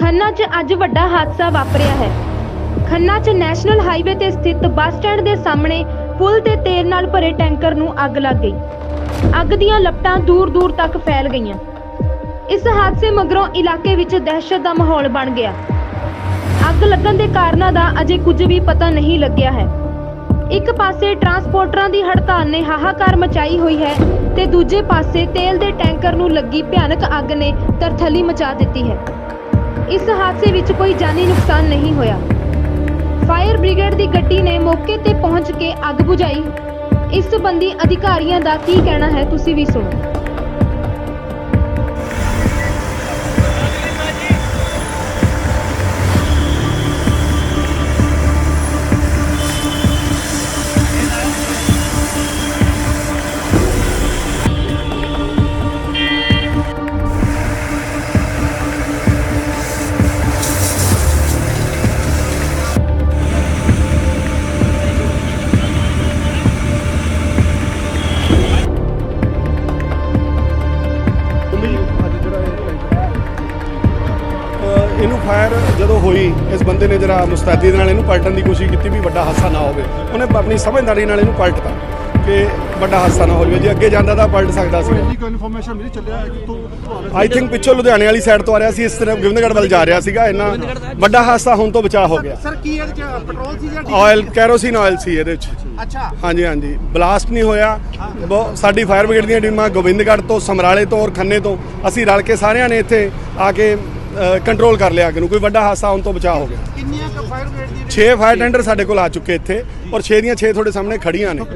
ਖੰਨਾ 'ਚ ਅੱਜ ਵੱਡਾ ਹਾਦਸਾ ਵਾਪਰਿਆ ਹੈ। ਖੰਨਾ 'ਚ ਨੈਸ਼ਨਲ ਹਾਈਵੇ ਤੇ ਸਥਿਤ ਬੱਸ ਸਟੈਂਡ ਦੇ ਸਾਹਮਣੇ ਪੁਲ ਤੇ ਤੇਲ ਨਾਲ ਭਰੇ ਟੈਂਕਰ ਨੂੰ ਅੱਗ ਲੱਗ ਗਈ। ਅੱਗ ਦੀਆਂ ਲਪਟਾਂ ਦੂਰ-ਦੂਰ ਤੱਕ ਫੈਲ ਗਈਆਂ। ਇਸ ਹਾਦਸੇ ਮਗਰੋਂ ਇਲਾਕੇ ਵਿੱਚ ਦਹਿਸ਼ਤ ਦਾ ਮਾਹੌਲ ਬਣ ਗਿਆ। ਅੱਗ ਲੱਗਣ ਦੇ ਕਾਰਨਾਂ ਦਾ ਅਜੇ ਕੁਝ ਵੀ ਪਤਾ ਨਹੀਂ ਲੱਗਿਆ ਹੈ। ਇੱਕ ਪਾਸੇ ਟਰਾਂਸਪੋਰਟਰਾਂ ਦੀ ਹੜਤਾਲ ਨੇ ਹਾਹਾਕਾਰ ਮਚਾਈ ਹੋਈ ਹੈ ਤੇ ਦੂਜੇ ਪਾਸੇ ਤੇਲ ਦੇ ਟੈਂਕਰ ਨੂੰ ਲੱਗੀ ਭਿਆਨਕ ਅੱਗ ਨੇ ਤਰਥਲੀ ਮਚਾ ਦਿੱਤੀ ਹੈ। ਇਸ ਹਾਦਸੇ ਵਿੱਚ ਕੋਈ ਜਾਨੀ ਨੁਕਸਾਨ ਨਹੀਂ ਹੋਇਆ। ਫਾਇਰ ਬ੍ਰਿਗੇਡ ਦੀ ਗੱਡੀ ਨੇ ਮੌਕੇ ਤੇ ਪਹੁੰਚ ਕੇ ਅੱਗ ਬੁਝਾਈ। ਇਸ ਸੰਬੰਧੀ ਅਧਿਕਾਰੀਆਂ ਦਾ ਕੀ ਕਹਿਣਾ ਹੈ, ਤੁਸੀਂ ਵੀ ਸੁਣੋ। ਜਦੋਂ ਹੋਈ ਇਸ ਬੰਦੇ ਨੇ ਜਰਾ ਮੁਸਤੈਦੀ ਦੇ ਨਾਲ ਇਹਨੂੰ ਪਲਟਣ ਦੀ ਕੋਸ਼ਿਸ਼ ਕੀਤੀ ਵੀ ਵੱਡਾ ਹਾਦਸਾ ਨਾ ਹੋਵੇ। ਉਹਨੇ ਆਪਣੀ ਸਮਝਦਾਰੀ ਨਾਲ ਇਹਨੂੰ ਪਲਟਤਾ ਕਿ ਵੱਡਾ ਹਾਦਸਾ ਨਾ ਹੋ ਜਾਵੇ ਜੇ ਅੱਗੇ ਜਾਂਦਾ ਤਾਂ ਪਲਟ ਸਕਦਾ ਸੀ। ਇੰਨੀ ਕੋਈ ਇਨਫੋਰਮੇਸ਼ਨ ਮਿਲੀ ਚੱਲਿਆ ਹੈ ਕਿ ਤੂੰ ਆਈ ਥਿੰਕ ਪਿੱਛੋਂ ਲੁਧਿਆਣੇ ਵਾਲੀ ਸਾਈਡ ਤੋਂ ਆ ਰਿਹਾ ਸੀ ਇਸ ਤਰ੍ਹਾਂ ਗੋਬਿੰਦਗੜ੍ਹ ਵੱਲ ਜਾ ਰਿਹਾ ਸੀਗਾ। ਇੰਨਾ ਵੱਡਾ ਹਾਦਸਾ ਹੋਣ ਤੋਂ ਬਚਾਅ ਹੋ ਗਿਆ। ਸਰ ਕੀ ਇਹਦੇ ਚ ਪੈਟਰੋਲ ਸੀ ਜਾਂ ਆਇਲ ਕੈਰੋਸਿਨ ਆਇਲ ਸੀ ਇਹਦੇ ਵਿੱਚ ਅੱਛਾ। ਹਾਂਜੀ ਹਾਂਜੀ। ਬਲਾਸਟ ਨਹੀਂ ਹੋਇਆ। ਸਾਡੀ ਫਾਇਰ ਬ੍ਰਿਗੇਡ ਦੀਆਂ ਟੀਮਾਂ ਗੋਬਿੰਦਗੜ੍ਹ ਤੋਂ ਸਮਰਾਲੇ ਤੋਂ ਔਰ ਖੰਨੇ ਤੋਂ ਅਸੀਂ ਰਲ ਕੇ ਸਾਰਿਆਂ ਨੇ ਇੱਥੇ ਆ ਕੇ ਕੰਟਰੋਲ ਕਰ ਲਿਆ ਅੱਗ ਨੂੰ। ਕੋਈ ਵੱਡਾ ਹਾਦਸਾ ਹੋਣ ਤੋਂ ਬਚਾਅ ਹੋ ਗਿਆ। ਕਿੰਨੀਆਂ ਕ ਫਾਇਰ ਬ੍ਰਿਗੇਡ ਦੀ 6 ਫਾਇਰ ਟੈਂਡਰ ਸਾਡੇ ਕੋਲ ਆ ਚੁੱਕੇ ਇੱਥੇ ਔਰ 6 ਦੀਆਂ 6 ਤੁਹਾਡੇ ਸਾਹਮਣੇ ਖੜੀਆਂ ਨੇ।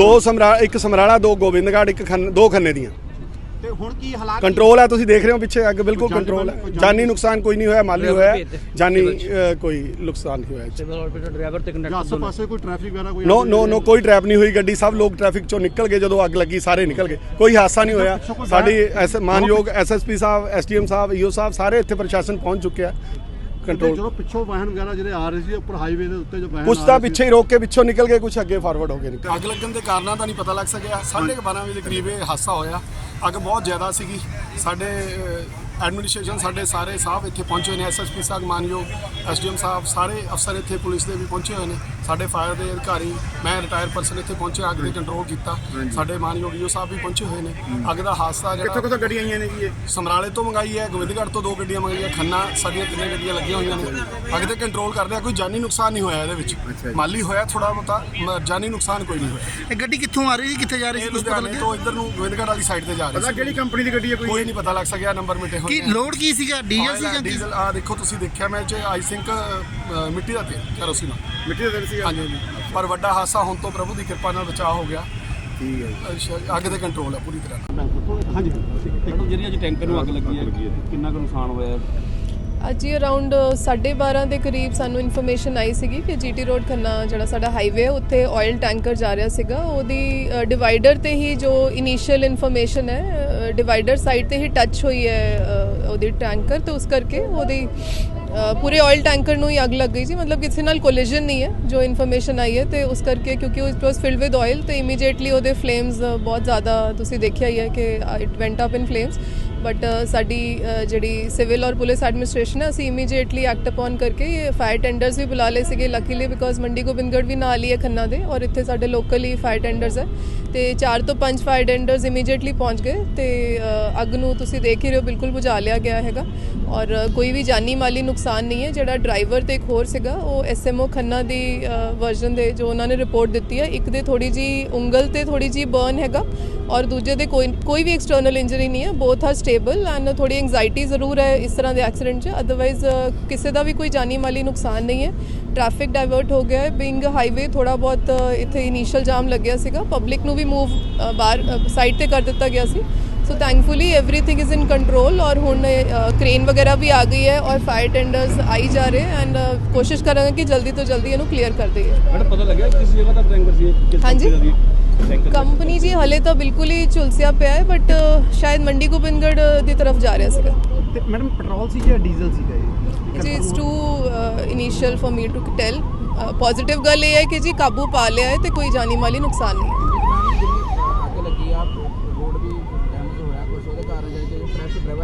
ਦੀ ਸਮਰਾ ਇੱਕ ਸਮਰਾਲਾ ਦੋ ਗੋਬਿੰਦਗੜ੍ਹ ਇੱਕ ਖੰਨ ਦੋ ਖੰਨੇ ਦੀਆਂ। ਤੇ ਹੁਣ ਕੀ ਹਾਲਾਤ ਕੰਟਰੋਲ ਹੈ ਤੁਸੀਂ ਦੇਖ ਰਹੇ ਹੋ ਪਿੱਛੇ ਅੱਗ ਬਿਲਕੁਲ ਕੰਟਰੋਲ ਹੈ। ਜਾਨੀ- ਨੁਕਸਾਨ ਕੋਈ ਨਹੀਂ ਹੋਇਆ ਮਾਲੀ ਹੋਇਆ ਜਾਨੀ ਕੋਈ ਨੁਕਸਾਨ ਨਹੀਂ ਹੋਇਆ। ਸਿਵਲ ਹਸਪੀਟਲ ਡਰਾਈਵਰ ਤੇ ਜਾਂ ਆਸੇ ਕੰਡਕਟਰ ਪਾਸੇ ਕੋਈ ਟ੍ਰੈਫਿਕ ਵਗੈਰਾ ਕੋਈ ਨੋ ਨੋ ਨੋ ਕੋਈ ਟ੍ਰੈਪ ਨਹੀਂ ਹੋਈ ਗੱਡੀ ਸਭ ਲੋਕ ਟ੍ਰੈਫਿਕ ਚੋਂ ਨਿਕਲ ਗਏ ਜਦੋਂ ਅੱਗ ਲੱਗੀ ਸਾਰੇ ਨਿਕਲ ਗਏ। ਕੋਈ ਹਾਦਸਾ ਨਹੀਂ ਹੋਇਆ। ਸਾਡੀ ਮਾਨਯੋਗ ਐਸਐਸਪੀ ਸਾਹਿਬ ਐਸਡੀਐਮ ਸਾਹਿਬ ਈਓ ਸਾਹਿਬ ਸਾਰੇ ਇੱਥੇ ਪ੍ਰਸ਼ਾਸਨ ਪਹੁੰਚ ਚੁੱਕਿਆ। ਕੰਟਰੋਲ ਜਦੋਂ ਪਿੱਛੋਂ ਵਾਹਨ ਵਗੈਰਾ ਜਿਹੜੇ ਆ ਰਹੇ ਸੀ ਉੱਪਰ ਹਾਈਵੇ ਦੇ ਉੱਤੇ ਜੋ ਵਾਹਨ ਆ ਤਾਂ ਪਿੱਛੇ ਹੀ ਰੋਕ ਕੇ ਪਿੱਛੋਂ ਨਿਕਲ ਗਏ ਕੁਛ ਅੱਗੇ ਫਾਰਵਰਡ ਹੋ ਗਏ ਅੱਗ ਲੱਗਣ ਦੇ ਕਾਰਨਾਂ ਦਾ ਨਹੀਂ ਪਤਾ ਲੱਗ ਸਕਿਆ। 12:30 ਵਜੇ ਦੇ ਕਰੀਬ ਇਹ ਹਾਦਸਾ ਹੋਇਆ। ਅੱਗ ਬਹੁਤ ਜ਼ਿਆਦਾ ਸੀਗੀ। ਸਾਡੇ ਐਡਮਿਨਿਸਟ੍ਰੇਸ਼ਨ ਸਾਡੇ ਸਾਰੇ ਸਾਹਿਬ ਇੱਥੇ ਪਹੁੰਚੇ ਨੇ। ਐਸਐਸਪੀ ਸਾਹਿਬ ਮਾਨਯੋਗ ਐਸਡੀਐਮ ਸਾਹਿਬ ਸਾਰੇ ਅਫਸਰ ਇੱਥੇ ਪੁਲਿਸ ਦੇ ਵੀ ਪਹੁੰਚੇ ਹੋਏ ਨੇ। ਸਾਡੇ ਫਾਇਰ ਦੇ ਅਧਿਕਾਰੀ ਮੈਂ ਰਿਟਾਇਰ ਪਰਸਨ ਇੱਥੇ ਪਹੁੰਚੇ ਅੱਗ ਦੇ ਕੰਟਰੋਲ ਕੀਤਾ। ਸਾਡੇ ਮਾਨਯੋਗ ਈਓ ਸਾਹਿਬ ਵੀ ਪਹੁੰਚੇ ਹੋਏ ਨੇ। ਅੱਗ ਦਾ ਹਾਦਸਾ ਜਿਹੜਾ ਕਿੱਥੋਂ ਗੱਡੀਆਂ ਆਈਆਂ ਨੇ ਜੀ ਇਹ? ਸਮਰਾਲੇ ਤੋਂ ਮੰਗਾਈ ਹੈ ਗੋਬਿੰਦਗੜ੍ਹ ਤੋਂ ਦੋ ਗੱਡੀਆਂ ਮੰਗਾਈਆਂ ਖੰਨਾ ਸਾਡੀਆਂ ਤਿੰਨੇ ਗੱਡੀਆਂ ਲੱਗੀਆਂ ਹੋਈਆਂ ਨੇ। ਅੱਗ ਤੇ ਕੰਟਰੋਲ ਕਰਦੇ ਆ ਕੋਈ ਜਾਨੀ ਨੁਕਸਾਨ ਨਹੀਂ ਹੋਇਆ ਇਹਦੇ ਵਿੱਚ। ਮਾਲੀ ਹੋਇਆ ਥੋੜਾ ਬਹੁਤਾ ਮ- ਜਾਨੀ ਨੁਕਸਾਨ ਕੋਈ ਨਹੀਂ ਹੋਇਆ। ਇਹ ਗੱਡੀ ਕਿੱਥੋਂ ਆ ਰਹੀ ਸੀ ਕਿੱਥੇ ਜਾ ਰਹੀ ਇਹ ਲੁਧਿਆਣੇ ਤੋਂ ਇੱਧਰ ਨੂੰ ਗੋਬਿੰਦਗੜ੍ਹ ਵਾਲੀ ਸਾਈਡ ਤੇ ਜਾ ਰਹੀ ਸੀ। ਕਿਹੜੀ ਕੰਪਨੀ ਦੀ ਗੱਡੀ ਹੈ ਕੋਈ? ਨਹੀਂ ਪਤਾ ਲੱਗ ਸਕਿਆ ਨੰਬਰ ਮਿਟੇ ਹੋਏ ਨੇ। ਲੋਡ ਕੀ ਸੀਗਾ? ਡੀਜ਼ਲ ਸੀ ਜਾਂ ਡੀਜ਼ਲ ਆ ਦੇਖੋ ਤੁਸੀਂ ਦੇਖਿਆ ਮੈਂ ਚ ਆਈ ਥਿੰਕ ਮਿੱਟੀ ਦਾ ਤੇਲ ਕੈਰੋਸਿਨ ਮਿੱਟੀ ਦਾ ਤੇਲ ਸੀ ਹਾਂਜੀ ਹਾਂਜੀ। ਪਰ ਵੱਡਾ ਹਾਦਸਾ ਹੋਣ ਤੋਂ ਪ੍ਰਭੂ ਦੀ ਕਿਰਪਾ ਨਾਲ ਬਚਾਅ ਹੋ ਗਿਆ। ਠੀਕ ਹੈ ਅੱਛਾ, ਅੱਗ ਦੇ ਕੰਟਰੋਲ ਹੈ ਪੂਰੀ ਤਰ੍ਹਾਂ ਨਾਲ। ਹਾਂਜੀ ਮੈਡਮ ਜਿਹੜੀ ਅੱਜ ਟੈਂਕਰ ਨੂੰ ਅੱਗ ਲੱਗੀ ਹੈ ਕਿੰਨਾ ਕੁ ਨੁਕਸਾਨ ਹੋਇਆ? ਅੱਜ ਹੀ ਅਰਾਊਂਡ 12:30 ਦੇ ਕਰੀਬ ਸਾਨੂੰ ਇਨਫੋਰਮੇਸ਼ਨ ਆਈ ਸੀਗੀ ਕਿ ਜੀਟੀ ਰੋਡ ਖੰਨਾ ਜਿਹੜਾ ਸਾਡਾ ਹਾਈਵੇ ਹੈ ਉੱਥੇ ਆਇਲ ਟੈਂਕਰ ਜਾ ਰਿਹਾ ਸੀਗਾ। ਉਹਦੀ ਡਿਵਾਈਡਰ ਤੇ ਹੀ ਜੋ ਇਨੀਸ਼ੀਅਲ ਇਨਫੋਰਮੇਸ਼ਨ ਹੈ ਡਿਵਾਈਡਰ ਸਾਈਡ ਤੇ ਹੀ ਟੱਚ ਹੋਈ ਹੈ ਅ, ਉਹਦੀ ਟੈਂਕਰ ਤੇ ਉਸ ਕਰਕੇ ਉਹਦੀ ਅ, ਪੂਰੇ ਆਇਲ ਟੈਂਕਰ ਨੂੰ ਹੀ ਅੱਗ ਲੱਗ ਗਈ ਸੀ। ਮਤਲਬ ਕਿਸੇ ਨਾਲ ਕੋਲੀਜਨ ਨਹੀਂ ਹੈ, ਜੋ ਇਨਫੋਰਮੇਸ਼ਨ ਆਈ ਹੈ ਤੇ ਉਸ ਕਰਕੇ ਕਿਉਂਕਿ it was filled with oil ਤੇ ਇਮੀਡੀਏਟਲੀ ਉਹਦੇ ਫਲੇਮਸ ਬਹੁਤ ਜ਼ਿਆਦਾ ਤੁਸੀਂ ਦੇਖਿਆ ਹੀ ਹੈ ਕਿ it went up in flames but ਸਾਡੀ ਜਿਹੜੀ ਸਿਵਲ ਔਰ ਪੁਲਿਸ ਐਡਮਿਨਿਸਟ੍ਰੇਸ਼ਨ ਹੈ, ਅਸੀਂ ਇਮੀਡੀਏਟਲੀ ਐਕਟ ਅਪਨ ਕਰਕੇ ਇਹ ਫਾਇਰ ਟੈਂਡਰਸ ਵੀ ਬੁਲਾ ਲਏ ਸੀਗੇ। ਲੱਕੀਲੀ ਬਿਕੋਜ਼ ਮੰਡੀ ਗੋਬਿੰਦਗੜ੍ਹ ਵੀ ਨਾਲ ਹੀ ਹੈ ਖੰਨਾ ਦੇ ਔਰ ਇੱਥੇ ਸਾਡੇ ਲੋਕਲ ਹੀ ਫਾਇਰ ਟੈਂਡਰਸ ਹੈ। ਤੇ 4 ਤੋਂ 5 ਫਾਇਰ ਟੈਂਡਰਸ ਇਮੀਡੀਏਟਲੀ ਪਹੁੰਚ ਗਏ ਤੇ ਅੱਗ ਨੂੰ ਤੁਸੀਂ ਦੇਖ ਹੀ ਰਹੇ ਹੋ, ਬਿਲਕੁਲ ਬੁਝਾ ਲਿਆ ਗਿਆ ਹੈਗਾ। ਔਰ ਕੋਈ ਵੀ ਜਾਨੀ ਮਾਲੀ ਨੁਕਸਾਨ ਨਹੀਂ ਹੈ। ਜਿਹੜਾ ਡਰਾਈਵਰ ਤੇ ਇੱਕ ਹੋਰ ਸੀਗਾ, ਉਹ ਐਸਐਮਓ ਖੰਨਾ ਦੀ ਵਰਜ਼ਨ ਦੇ ਜੋ ਉਹਨਾਂ ਨੇ ਰਿਪੋਰਟ ਦਿੱਤੀ ਹੈ, ਇੱਕ ਦੇ ਥੋੜੀ ਜੀ ਉਂਗਲ ਤੇ ਥੋੜੀ ਜੀ ਬਰਨ ਹੈਗਾ ਔਰ ਦੂਜੇ ਦੇ ਕੋਈ ਕੋਈ ਵੀ ਐਕਸਟਰਨਲ ਇੰਜਰੀ ਨਹੀਂ ਹੈ। ਬੋਥ ਆਰ ਸਟੇਬਲ ਐਂਡ ਥੋੜੀ ਐਂਗਜ਼ਾਈਟੀ ਜ਼ਰੂਰ ਹੈ ਇਸ ਤਰ੍ਹਾਂ ਦੇ ਐਕਸੀਡੈਂਟ 'ਚ। ਅਦਰਵਾਈਜ਼ ਕਿਸੇ ਦਾ ਵੀ ਕੋਈ ਜਾਨੀ ਮਾਲੀ ਨੁਕਸਾਨ ਨਹੀਂ ਹੈ। ਟ੍ਰੈਫਿਕ ਡਾਇਵਰਟ ਹੋ ਗਿਆ ਹੈ। ਬਿੰਗ ਹਾਈਵੇ ਥੋੜਾ ਬਹੁਤ ਇੱਥੇ ਇਨੀਸ਼ੀਅਲ ਜਾਮ ਲੱਗਿਆ ਸੀਗਾ। ਪਬਲਿਕ ਨੂੰ ਵੀ ਮੂਵ ਬਾਹਰ ਸਾਈਡ ਤੇ ਕਰ ਦਿੱਤਾ ਗਿਆ ਸੀ। So thankfully everything is in control ਔਰ ਹੁਣ ਕ੍ਰੇਨ ਵਗੈਰਾ ਵੀ ਆ ਗਈ ਹੈ ਔਰ ਫਾਇਰ ਟੈਂਡਰਸ ਆਈ ਜਾ ਰਹੇ ਐਂਡ ਕੋਸ਼ਿਸ਼ ਕਰਾਂਗੇ ਕਿ ਜਲਦੀ ਤੋਂ ਜਲਦੀ ਇਹਨੂੰ ਕਲੀਅਰ ਕਰ ਦਈਏ ਮੈਡਮ ਪਤਾ ਲੱਗਿਆ ਕਿਸ ਜਗ੍ਹਾ ਦਾ ਟੈਂਕਰ ਸੀ ਹਾਂਜੀ ਕੰਪਨੀ ਜੀ ਹਲੇ ਤਾਂ ਬਿਲਕੁਲ ਹੀ ਚੁਲਸਿਆ ਪਿਆ ਹੈ ਬਟ ਸ਼ਾਇਦ ਮੰਡੀ ਗੋਬਿੰਦਗੜ੍ਹ ਦੀ ਤਰਫ ਜਾ ਰਿਹਾ ਸੀਗਾ ਤੇ ਮੈਡਮ ਪੈਟਰੋਲ ਸੀ ਜਾਂ ਡੀਜ਼ਲ ਸੀਗਾ ਇਹ ਜੀ it's too initial for me to tell positive ਗੱਲ ਇਹ ਹੈ ਕਿ ਜੀ ਕਾਬੂ ਪਾ ਲਿਆ ਹੈ ਤੇ ਕੋਈ ਜਾਨੀ ਮਾਲੀ ਨੁਕਸਾਨ ਨਹੀਂ